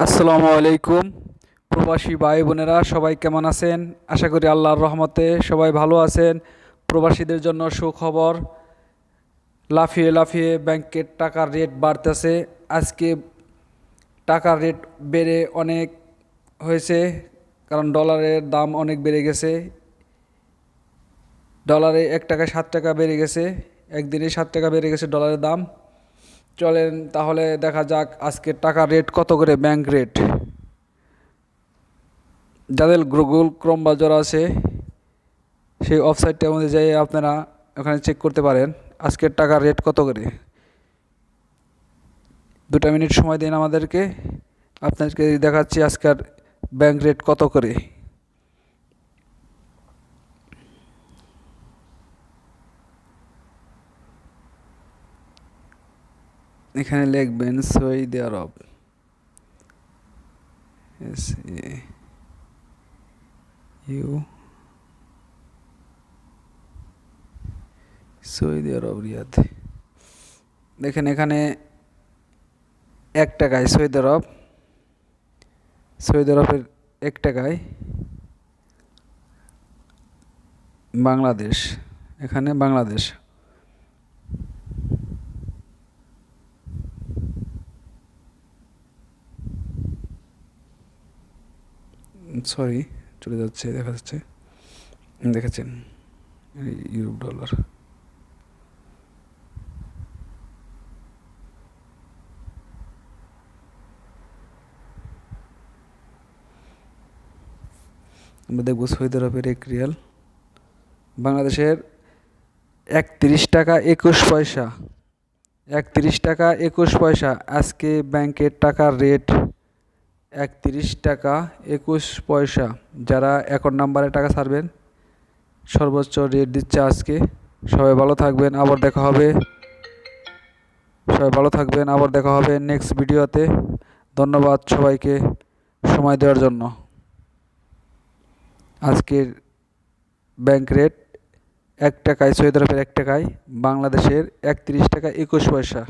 আসসালামু আলাইকুম। প্রবাসী ভাই বোনেরা, সবাই কেমন আছেন? আশা করি আল্লাহর রহমতে সবাই ভালো আছেন। প্রবাসীদের জন্য সুখবর। লাফিয়ে লাফিয়ে ব্যাংকের টাকার রেট বাড়তেছে। আজকে টাকার রেট বেড়ে অনেক হয়েছে, কারণ ডলারের দাম অনেক বেড়ে গেছে। ডলারে এক টাকায় সাত টাকা বেড়ে গেছে, একদিনে সাত টাকা বেড়ে গেছে ডলারের দাম। চলেন, তাহলে দেখা যাক আজকে টাকার রেট কত করে ব্যাংক রেট যাদের গুগল ক্রোম বাজার আছে, সেই ওয়েবসাইটটার মধ্যে যাই আপনারা ওখানে চেক করতে পারেন, আজকের টাকার রেট কত করে। দুটা মিনিট সময় দিন আমাদেরকে, আপনাদেরকে দেখাচ্ছি আজকের ব্যাংক রেট কত করে। এখানে লিখবেন Saudi Arab. S A U Saudi Arab Riyadh. দেখেন এখানে এক টাকায় সৌদি আরব সৌদি আরবের এক টাকায় বাংলাদেশ। এখানে বাংলাদেশ। সরি, চলে যাচ্ছে, দেখা যাচ্ছে। দেখেছেন ইউরোপ ডলার। আমরা দেখব সৌদি আরবের এক রিয়াল। বাংলাদেশের একত্রিশ টাকা একুশ পয়সা। একত্রিশ টাকা একুশ পয়সা। আজকে ব্যাংকের টাকার রেট একত্রিশ টাকা একুশ পয়সা। যারা অ্যাকাউন্ট নাম্বারে টাকা ছাড়বেন, সর্বোচ্চ রেট দিচ্ছে আজকে। সবাই ভালো থাকবেন, আবার দেখা হবে। সবাই ভালো থাকবেন, আবার দেখা হবে নেক্সট ভিডিওতে। ধন্যবাদ সবাইকে সময় দেওয়ার জন্য। আজকের ব্যাংক রেট এক টাকায়, সৌদি আরবের এক টাকায়, বাংলাদেশের একত্রিশ টাকা একুশ পয়সা।